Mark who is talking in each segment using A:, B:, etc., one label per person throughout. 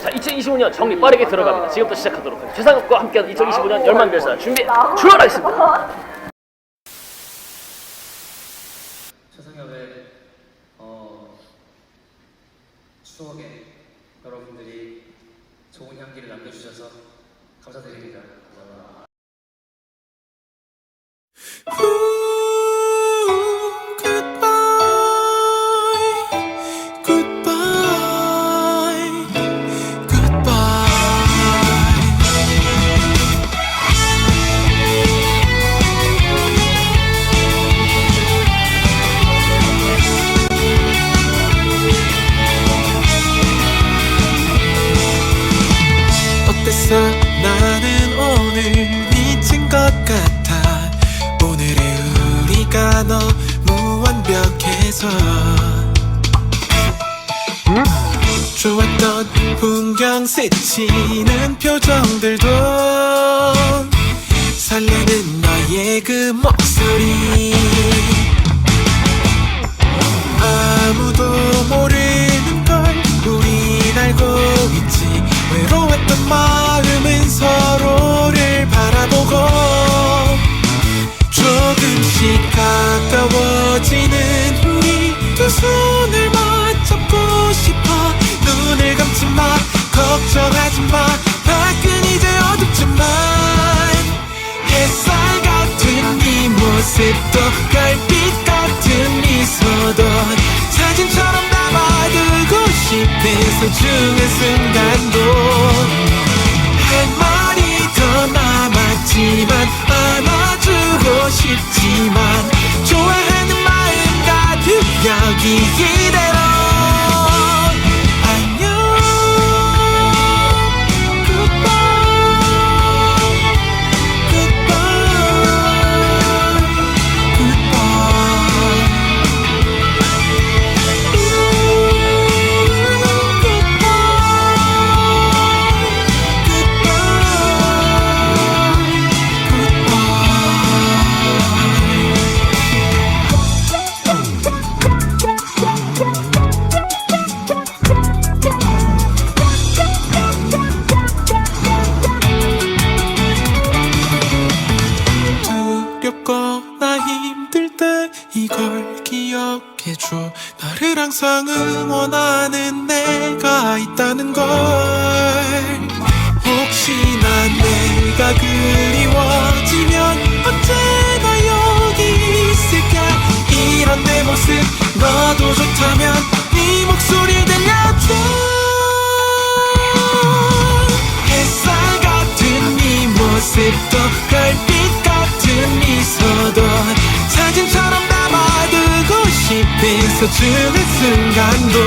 A: 자, 2025년 정리 빠르게 들어갑니다. 지금부터 시작하도록 하겠습니다. 최상욱과 함께하는 2025년 열만 별사 준비 출발하겠습니다.
B: 어, 추억에 여러분들이 좋은 향기를 남겨주셔서 감사드립니다. 감사합니다.
C: 어땠어? 나는 오늘 미친 것 같아. 오늘의 우리가 너무 완벽해서. 좋았던 풍경 스치는 표정들도 설레는 너의 그 목소리 걱정하지 마. 밖은 이제 어둡지만 햇살 같은 네 모습도 별빛 같은 미소도 사진처럼 남아두고 싶은 소중한 순간도 할 말이 더 남았지만 안아주 이걸 기억해줘. 나를 항상 응원하는 내가 있다는 걸. 혹시나 내가 그리워지면 언제나 여기 있을게 이런 내 모습 너도 좋다면 네 목소리 소중한 순간도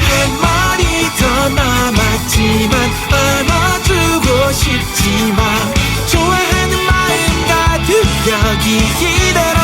C: 할 말이 더 남았지만 안아주고 싶지만 좋아하는 마음 가득 여기 이대로